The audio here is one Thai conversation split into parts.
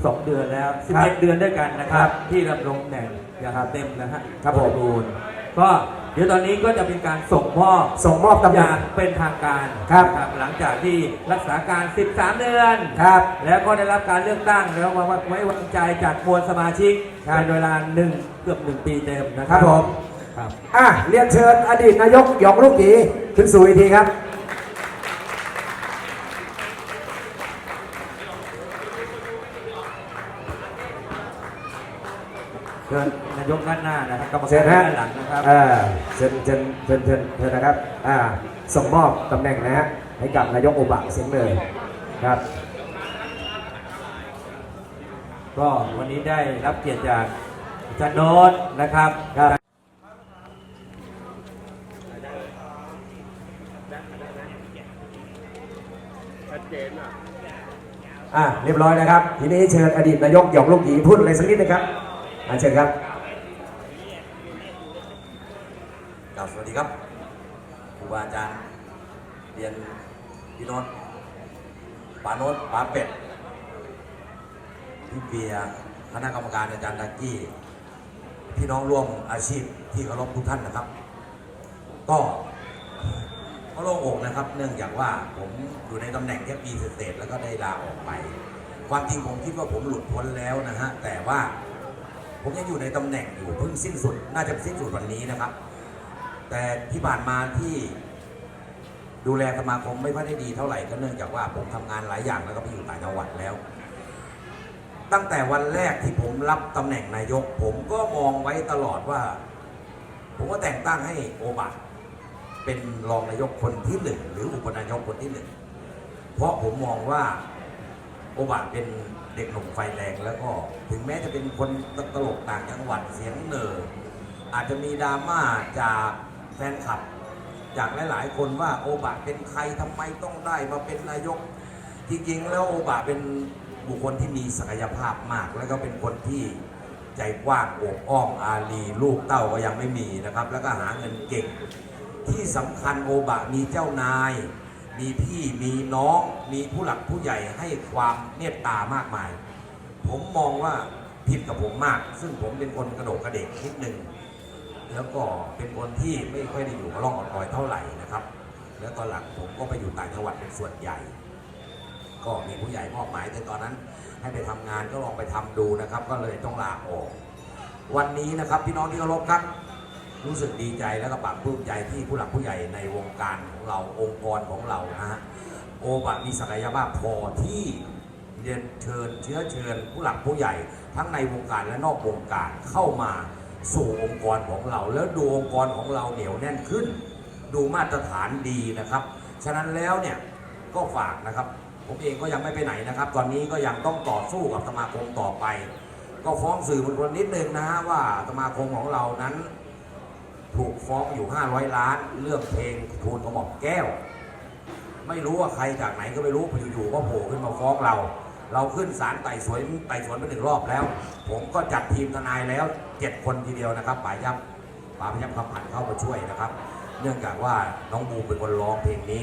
12 เดือนแล้วครับ11 เดือนด้วยกันนะคครัรับบที่รับลงแหน่งอย่างเต็มนะฮะครับผมบริบูรณ์ก็เดี๋ยวตอนนี้ก็จะเป็นการส่งมอบส่งมอบตำแหอน่งย่างเป็นทางการครับนะหลังจากที่รักษาการ 13 เดือนครับ แล้วก็ได้รับการเลือกตั้งแล้วไว้วางใจจากมวลสมาชิกครับเป็นเวลาหนึ่งเกือบหนึ่งปีเต็มนะคครัรับผมครับอะเรียนเชิญอดีตนายกหยองลูกหยีขึ้นสู่เวทีครับ เชิญนายกด้านหน้านะครับกรรมเชิการญฮะด้านหลังนะครับเออเชิญเชิญเชิญเชิญเชิญนะครับอ่าส่งมอบตำแหน่งนะฮะให้กับนายกโอบะเสียงเลยครับ ก็วันนี้ได้รับเกียรติจากอาจารย์โน้ตนะครับครับ อะเรียบร้อยนะครับ ทีนี้เชิญอดีตนายกหยองลูกหยีพูดอะไรสักนิดนะครับ อะเชิญครับครับสวัสดีครับครูบาอาจารย์เรียนพี่โนนท์ป๋าโนนท์ป๋าเป็ดพี่เบียร์คณะกรรมการอาจารย์ดักกี้พี่น้องร่วมอาชีพที่เคารพทุกท่านนะครับ ก็ก็โล่งอกนะครับ เนื่องจากว่าผมอยู่ในตำแหน่งแค่ปีเศษแล้วก็ได้ลาออกไป ความจริงผมคิดว่าผมหลุดพ้นแล้วนะฮะแต่ว่า ผมยังอยู่ในตำแหน่งอยู่เพิ่งสิ้นสุด น่าจะสิ้นสุดวันนี้นะครับ แต่ที่ผ่านมาที่ดูแลสมาคมไม่ค่อยได้ดีเท่าไหร่ก็เนื่องจากว่าผมทำงานหลายอย่างแล้วก็ไปอยู่ต่างจังหวัดแล้ว ตั้งแต่วันแรกที่ผมรับตำแหน่งนายก ผมก็มองไว้ตลอดว่า ผมก็แต่งตั้งให้โอบะเป็นรองนายกคนที่หนึ่งหรืออุปนายกคนที่หนึ่งเพราะผมมองว่าโอบะเป็น เด็กหนุ่มไฟแรงแล้วก็ถึงแม้จะเป็นคนตลกต่างจังหวัดเสียงเหนออาจจะมีดราม่าจากแฟนคลับ จากหลาย ๆ คนว่าโอบะเป็นใครทำไมต้องได้มาเป็นนายก จริง ๆ แล้วโอบะเป็นบุคคลที่มีศักยภาพมาก แล้วก็เป็นคนที่ใจกว้างโอบอ้อมอารีลูกเต้าก็ยังไม่มีนะครับ แล้วก็หาเงินเก่งที่สำคัญโอบะมีเจ้านาย มีพี่มีน้องมีผู้หลักผู้ใหญ่ให้ความเมตตามากมาย ผมมองว่าผิดกับผมมาก ซึ่งผมเป็นคนกระโดดกระเดกนิดนึงแล้วก็เป็นคนที่ไม่ค่อยได้อยู่กับร่องอ่อนคอยเท่าไหร่นะครับ แล้วตอนหลังผมก็ไปอยู่ต่างจังหวัดเป็นส่วนใหญ่ ก็มีผู้ใหญ่มอบหมายแต่ตอนนั้น ให้ไปทำงานก็ลองไปทำดูนะครับ ก็เลยต้องลาออก วันนี้นะครับพี่น้องที่เคารพครับ รู้สึกดีใจแล้วก็ปลาบปลื้มใจที่ผู้หลักผู้ใหญ่ในวงการของเราองค์กรของเรานะฮะโอบะมีศักยภาพพอที่เรียนเชิญเชื้อเชิญ ผู้หลักผู้ใหญ่ ทั้งในวงการและนอกวงการเข้ามาสู่องค์กรของเรา แล้วดูองค์กรของเราเหนียวแน่นขึ้น ดูมาตรฐานดีนะครับ ฉะนั้นแล้วเนี่ยก็ฝากนะครับ ผมเองก็ยังไม่ไปไหนนะครับ ตอนนี้ก็ยังต้องต่อสู้กับสมาคมต่อไป ก็ฟ้องสื่อมวลชนนิดนึงนะฮะว่าสมาคมของเรานั้น ถูกฟ้องอยู่ 500 ล้าน เรื่องเพลงทูลกระหม่อมแก้ว ไม่รู้ว่าใครจากไหนก็ไม่รู้อยู่ๆก็โผล่ขึ้นมาฟ้องเรา เราขึ้นศาลไต่สวนไต่สวนไปหนึ่งรอบแล้ว ผมก็จัดทีมทนายแล้วเจ็ดคนทีเดียวนะครับป่ายับป่าพยับคำผันเข้ามาช่วยนะครับ เนื่องจากว่าน้องบูมเป็นคนร้องเพลงนี้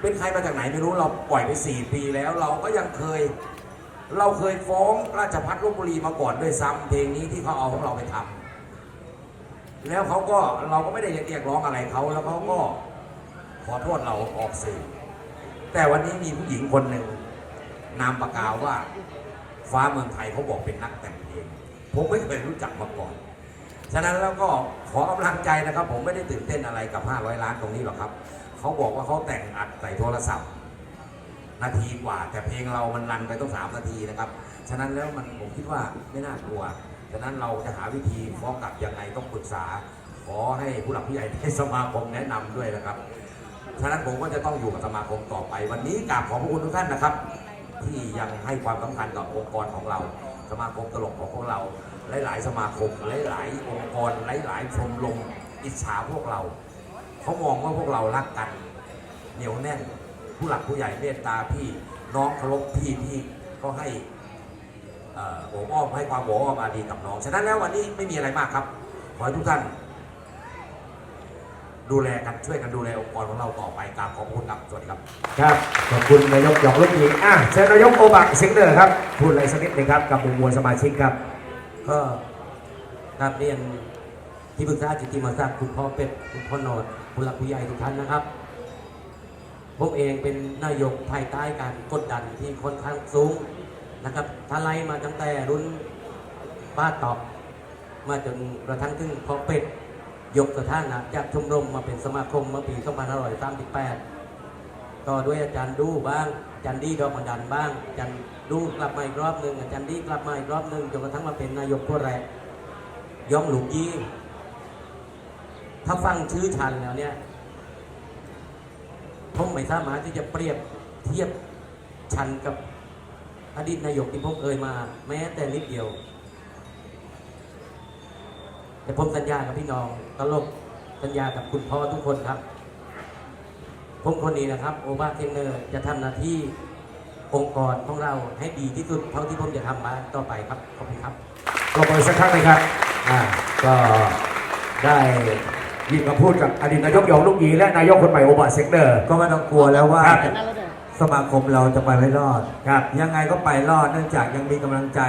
เป็นใครมาจากไหนไม่รู้เราปล่อยไป 4 ปีแล้ว เราก็ยังเคย เราเคยฟ้องราชพัฒลบบุรีมาก่อนด้วยซ้ำเพลงนี้ที่เขาเอาของเราไปทำ แล้วเขาก็เราก็ไม่ได้เรียกร้องอะไรเขาแล้วเขาก็ขอโทษเราออกสื่อแต่วันนี้มีผู้หญิงคนหนึ่งนามประกาว่า ฟ้าเมืองไทยเขาบอกเป็นนักแต่งเพลงผมไม่เคยรู้จักมาก่อน ฉะนั้นแล้วก็ขอกำลังใจนะครับ ผมไม่ได้ตื่นเต้นอะไรกับ 500 ล้านตรงนี้หรอกครับ เขาบอกว่าเขาแต่งอัดใส่โทรศัพท์ นาทีกว่า แต่เพลงเรามันรันไปต้องสามนาทีนะครับ ฉะนั้นแล้วมันผมคิดว่าไม่น่ากลัว ฉะนั้นเราจะหาวิธีฟ้องกลับยังไงต้องปรึกษา ขอให้ผู้หลักผู้ใหญ่ในสมาคมแนะนำด้วยนะครับ ฉะนั้นผมก็จะต้องอยู่กับสมาคมต่อไป วันนี้กราบขอบพระคุณทุกท่านนะครับ ที่ยังให้ความสำคัญกับองค์กรของเรา สมาคมตลกของพวกเรา หลาย ๆ สมาคม หลาย ๆ องค์กร หลาย ๆ ชมรมอิจฉาพวกเรา เขามองว่าพวกเรารักกัน เหนียวแน่น ผู้หลักผู้ใหญ่เมตตาพี่ น้องเคารพพี่พี่ก็ให้ เอ่อโอบอ้อมให้ความโอบอ้อมอารีกับน้อง ฉะนั้นแล้ววันนี้ไม่มีอะไรมากครับ ขอให้ทุกท่าน ดูแลกันช่วยกันดูแลองค์กรของเราต่อไปกราบขอบคุณครับสวัสดีครับ ครับขอบคุณนายกหยองลูกหญิงอะเชิญนายกโอบะเสียงเดอร์ครับ พูดอะไรสักนิดหนึ่งครับกับหมู่มวลสมาชิกครับ ก็กราบเรียนที่ปรึกษาจิตติมาศักดิ์คุณพ่อเป็ดคุณพ่อโนดผู้หลักผู้ใหญ่ทุกท่านนะครับผมเองเป็นนายกภายใต้การกดดันที่ค่อนข้างสูง นะครับถ้าไลมาตั้งแต่รุ่นป้าตอบ มาจนกระทั่งถึงพอเป็ดยกสถานะจากชมรมมาเป็นสมาคมเมื่อปี2538ต่อด้วยอาจารย์ดูบ้างอาจารย์ดีดอกมันดันบ้างอาจารย์ดูกลับมาอีกรอบหนึ่งอาจารย์ดีกลับมาอีกรอบหนึ่งจนกระทั่งมาเป็นนายกผู้แรกย่อมหลุกยี่ถ้าฟังชื่อชันแล้วเนี่ยผมไม่สามารถที่จะเปรียบเทียบชันกับ อดีตนายกที่ผมเคยมา แม้แต่นิดเดียว แต่ผมสัญญากับพี่น้องตลกสัญญากับคุณพ่อทุกคนครับ ผมคนนี้นะครับ โอบาเทนเนอร์จะทำหน้าที่องค์กรของเราให้ดีที่สุดเท่าที่ผมจะทำมาต่อไปครับ ขอบคุณครับปรบมือสักครั้งหนึงครับอ่าก็ได้ยินคำพูดกับอดีตนายกหยองลูกหยีและนายกคนใหม่โอบะเซกเดอร์ก็ไม่ต้องกลัวแล้วว่าครับ สมาคมเราจะไปไม่รอดครับ ยังไงก็ไปรอดเนื่องจากยังมีกำลังใจ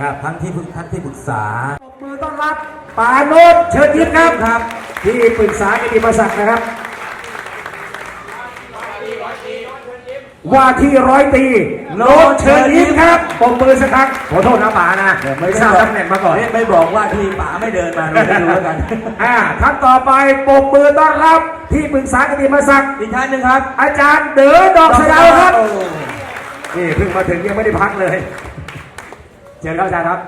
ครับ ทั้งที่ปรึกท่านที่ปรึกษาปรบมือต้อนรับปาโนดเชิญยิ้มครับครับที่ปรึกษากิติมศักดิ์นะครับ ว่าที่ร้อยตีโนดเชิญยิ้มครับปรบมือสักครั้งขอโทษนะป๋านะไม่ทราบตำแหน่งมาก่อนไม่ไม่บอกว่าที่ป๋าไม่เดินมาเราไม่รู้แล้วกันอ่าท่านต่อไปปรบมือต้อนรับ ที่ปรึกษากิติมศักดิ์อีกท่านหนึ่งครับ อาจารย์เด๋อดอกสะเดาวครับโอ้นี่เพิ่งมาถึงยังไม่ได้พักเลยเชิญครับอาจารย์ครับ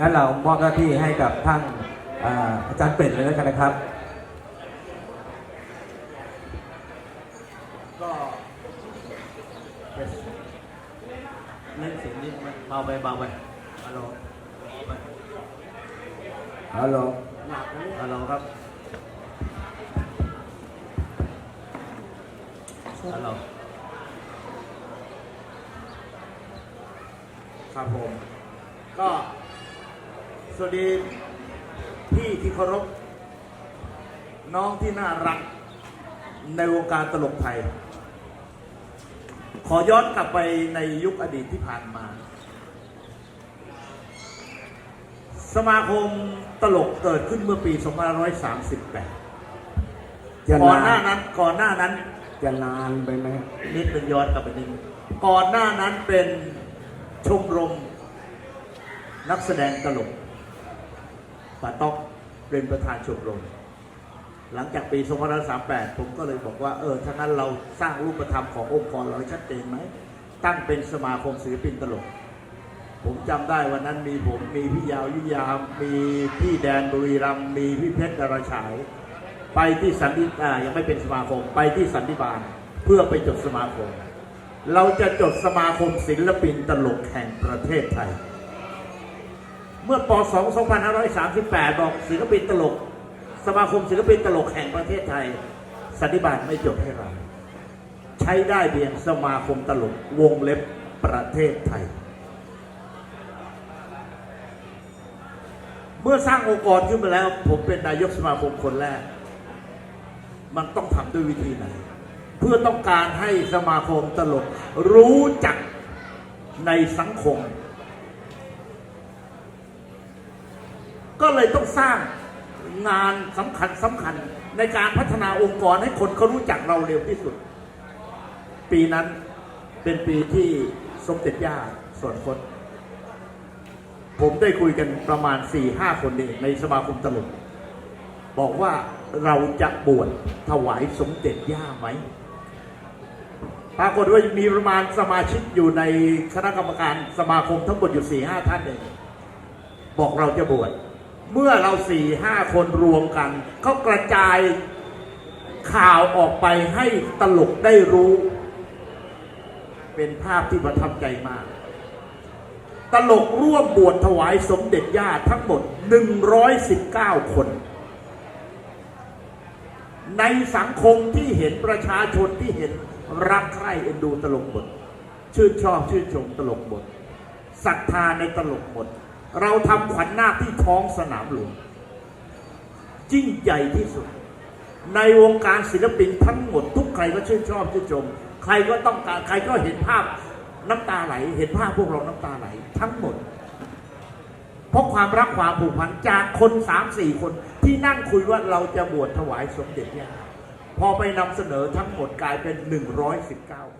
งั้นเรามอบหน้าที่ให้กับท่านอ่าอาจารย์เป็ดเลยแล้วกันนะครับ เล่นเสียงนี้มันเบาไปเบาไปฮัลโหลฮัลโหลฮัลโหลครับฮัลโหลครับผม ก็ สวัสดีพี่ที่เคารพน้องที่น่ารักในวงการตลกไทย ขอย้อนกลับไปในยุคอดีตที่ผ่านมา สมาคมตลกเกิดขึ้นเมื่อปี 2538 จะก่อนหนาน้านนั้นก่อนหน้านั้นจะนานไปไหมนิดเป็นงย้อนกลับไปนิดนึงก่อนหน้านั้นเป็นชมรม นักแสดงตลกป้าต๊อกเป็นประธานชมรม หลังจากปี2538 ผมก็เลยบอกว่า เออถ้างั้นเราสร้างรูปธรรมขององค์กรเราชัดเจนไหม ตั้งเป็นสมาคมศิลปินตลก ผมจำได้วันนั้นมีผมมีพี่ยาวยุยาม มีพี่แดนบุรีรัมมีพี่เพชรดาราฉาย ไปที่สันติอ่ายังไม่เป็นสมาคม ไปที่สันติบาล เพื่อไปจดสมาคม เราจะจดสมาคมศิลปินตลกแห่งประเทศไทย เมื่อป .2 2538 บอกศิลปินตลก สมาคมศิลปินตลกแห่งประเทศไทย สันติบาลไม่จดให้เรา ใช้ได้เพียงสมาคมตลกวงเล็บประเทศไทย เมื่อสร้างองค์กรขึ้นมาแล้ว ผมเป็นนายกสมาคมคนแรก มันต้องทำด้วยวิธีไหน เพื่อต้องการให้สมาคมตลกรู้จักในสังคม ก็เลยต้องสร้าง งานสำคัญสำคัญในการพัฒนาองค์กรให้คนเขารู้จักเราเร็วที่สุด ปีนั้นเป็นปีที่สมเด็จย่าสวนคตผมได้คุยกันประมาณ4ี่ห้าคนเองในสมาคมตลกบอกว่าเราจะบวชถวายสมเด็จย่าไหมปรากฏว่ามีประมาณสมาชิกอยู่ในคณะกรรมการสมาคมทั้งหมดอยู่4ี่ห้าท่านเองบอกเราจะบวช เมื่อเราสี่ห้าคนรวมกันเขากระจายข่าวออกไปให้ตลกได้รู้ เป็นภาพที่ประทับใจมาก ตลกร่วมบวชถวายสมเด็จย่าทั้งหมด 119 คน ในสังคมที่เห็นประชาชนที่เห็นรักใคร่เอ็นดูตลกบท ชื่นชอบชื่นชมตลกบทศรัทธาในตลกบท เราทำขวัญนาคที่ท้องสนามหลวงยิ่งใหญ่ที่สุด ในวงการศิลปินทั้งหมด ทุกใครก็ชื่นชอบชื่นชม ใครก็ต้องการใครก็เห็นภาพน้ำตาไหล เห็นภาพพวกเราน้ำตาไหล ทั้งหมด เพราะความรักความผูกพันจากคนสามสี่คนที่นั่งคุยว่าเราจะบวชถวายสมเด็จย่าพอไปนำเสนอทั้งหมดกลายเป็น119คน